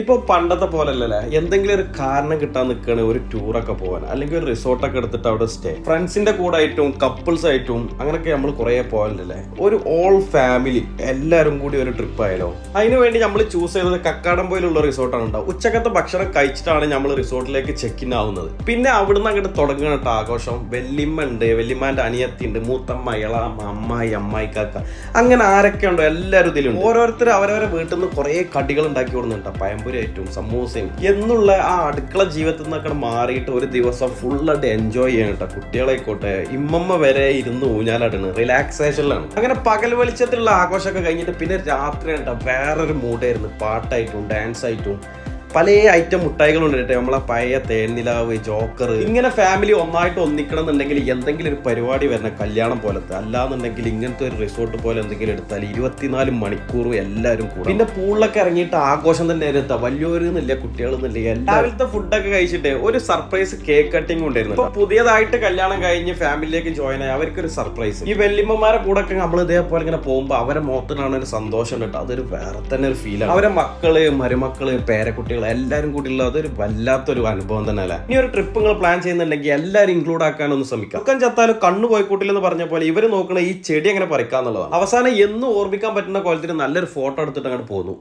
ഇപ്പോൾ പണ്ടത്തെ പോലെ പോലല്ലല്ലേ? എന്തെങ്കിലും ഒരു കാരണം കിട്ടാൻ നിൽക്കണ ഒരു ടൂറൊക്കെ പോകാൻ അല്ലെങ്കിൽ ഒരു റിസോർട്ടൊക്കെ എടുത്തിട്ട് അവിടെ സ്റ്റേ ഫ്രണ്ട്സിന്റെ കൂടെ ആയിട്ടും കപ്പിൾസ് ആയിട്ടും അങ്ങനെയൊക്കെ നമ്മൾ കുറേ പോകലുണ്ടല്ലേ ഒരു ഓൾ ഫാമിലി എല്ലാവരും കൂടി ഒരു ട്രിപ്പ് ആയാലോ? അതിനുവേണ്ടി നമ്മൾ ചൂസ് ചെയ്തത് കക്കാടം പോയിലുള്ള റിസോർട്ടാണ് ഉണ്ടാവും ഉച്ചക്കത്തെ ഭക്ഷണം കഴിച്ചിട്ടാണ് നമ്മൾ റിസോർട്ടിലേക്ക് ചെക്ക് ഇൻ ആവുന്നത്. പിന്നെ അവിടുന്ന് അങ്ങോട്ട് തുടങ്ങണം കേട്ടോ ആഘോഷം. വെല്ലിമ്മ ഉണ്ട് വെല്ലിമ്മാന്റെ അനിയത്തി ഉണ്ട് മൂത്തമ്മ ഇളാമ്മ അമ്മായി അമ്മായി കാക്ക. അങ്ങനെ ആരൊക്കെ ഉണ്ടോ? എല്ലാവരും ഇതിലുണ്ട്. ഓരോരുത്തർ അവരവരെ വീട്ടിൽ നിന്ന് കുറേ കടികൾ ഉണ്ടാക്കി കൊടുക്കുന്നുണ്ട് പഴംപൊരി ആയിട്ടും സമൂസയും. എന്നുള്ള ആ അടുക്കള ജീവിതത്തിൽ നിന്നൊക്കെ മാറിയിട്ട് ഒരു ദിവസം ഫുള്ളായിട്ട് എൻജോയ് ചെയ്യണം കേട്ടോ കുട്ടികളായിക്കോട്ടെ. ഇമ്മമ്മ വരെ ഇരുന്ന് ഊഞ്ഞാലാടാണ്. റിലാക്സേഷനിലാണ് അങ്ങനെ പകൽ വെളിച്ചത്തിലുള്ള ആഘോഷമൊക്കെ കഴിഞ്ഞിട്ട് പിന്നെ രാത്രി കേട്ടോ വേറൊരു മൂഡായിരുന്നു പാട്ടായിട്ടും ഡാൻസ് ആയിട്ടും. പല ഐറ്റം മുട്ടായികളുണ്ട് കേട്ടോ. നമ്മളെ പഴയ തേൻനിലാവ് ജോക്കർ. ഇങ്ങനെ ഫാമിലി ഒന്നായിട്ട് ഒന്നിക്കണം എന്നുണ്ടെങ്കിൽ എന്തെങ്കിലും ഒരു പരിപാടി വരണം കല്യാണം പോലത്തെ. അല്ലാന്നുണ്ടെങ്കിൽ ഇങ്ങനത്തെ ഒരു റിസോർട്ട് പോലെ എന്തെങ്കിലും എടുത്താൽ ഇരുപത്തിനാല് മണിക്കൂറും എല്ലാവരും കൂടും. പിന്നെ പൂളിലൊക്കെ ഇറങ്ങിയിട്ട് ആഘോഷം തന്നെ ഇരുത്താം കുട്ടികൾ കുട്ടികളെന്നില്ല രാവിലത്തെ ഫുഡൊക്കെ കഴിച്ചിട്ട് ഒരു സർപ്രൈസ് കേക്ക് കട്ടിംഗ് ഉണ്ടായിരുന്നു ഇപ്പൊ പുതിയതായിട്ട് കല്യാണം കഴിഞ്ഞ് ഫാമിലിയിലേക്ക് ജോയിൻ ആയി. അവർക്കൊരു സർപ്രൈസ് ഈ വെല്ലിമ്മമാരെ കൂടെ ഒക്കെ നമ്മൾ ഇതേപോലെ ഇങ്ങനെ പോകുമ്പോൾ അവരെ മുഖത്തിനാണ് ഒരു സന്തോഷം കേട്ടോ. അതൊരു വേറെ തന്നെ ഒരു ഫീലാണ് അവരെ മക്കൾ മരുമക്കൾ പേരക്കുട്ടികൾ എല്ലാവരും കൂടിയുള്ള അതൊരു വല്ലാത്തൊരു അനുഭവം തന്നെ അല്ലേ ഇനി ഒരു ട്രിപ്പ് നിങ്ങൾ പ്ലാൻ ചെയ്യുന്നുണ്ടെങ്കിൽ എല്ലാവരും ഇൻക്ലൂഡ് ആക്കാനൊന്ന് ശ്രമിക്കാം. ഒക്കെ ചത്താലും കണ്ണു പോയിക്കൂട്ടില്ലെന്ന് പറഞ്ഞ പോലെ ഇവർ നോക്കുന്ന ഈ ചെടി എങ്ങനെ പറിക്കാന്നുള്ളതാണ്. അവസാനം എന്നും ഓർമ്മിക്കാൻ പറ്റുന്ന കോലത്തിൽ നല്ലൊരു ഫോട്ടോ എടുത്തിട്ട് അങ്ങോട്ട് പോന്നു.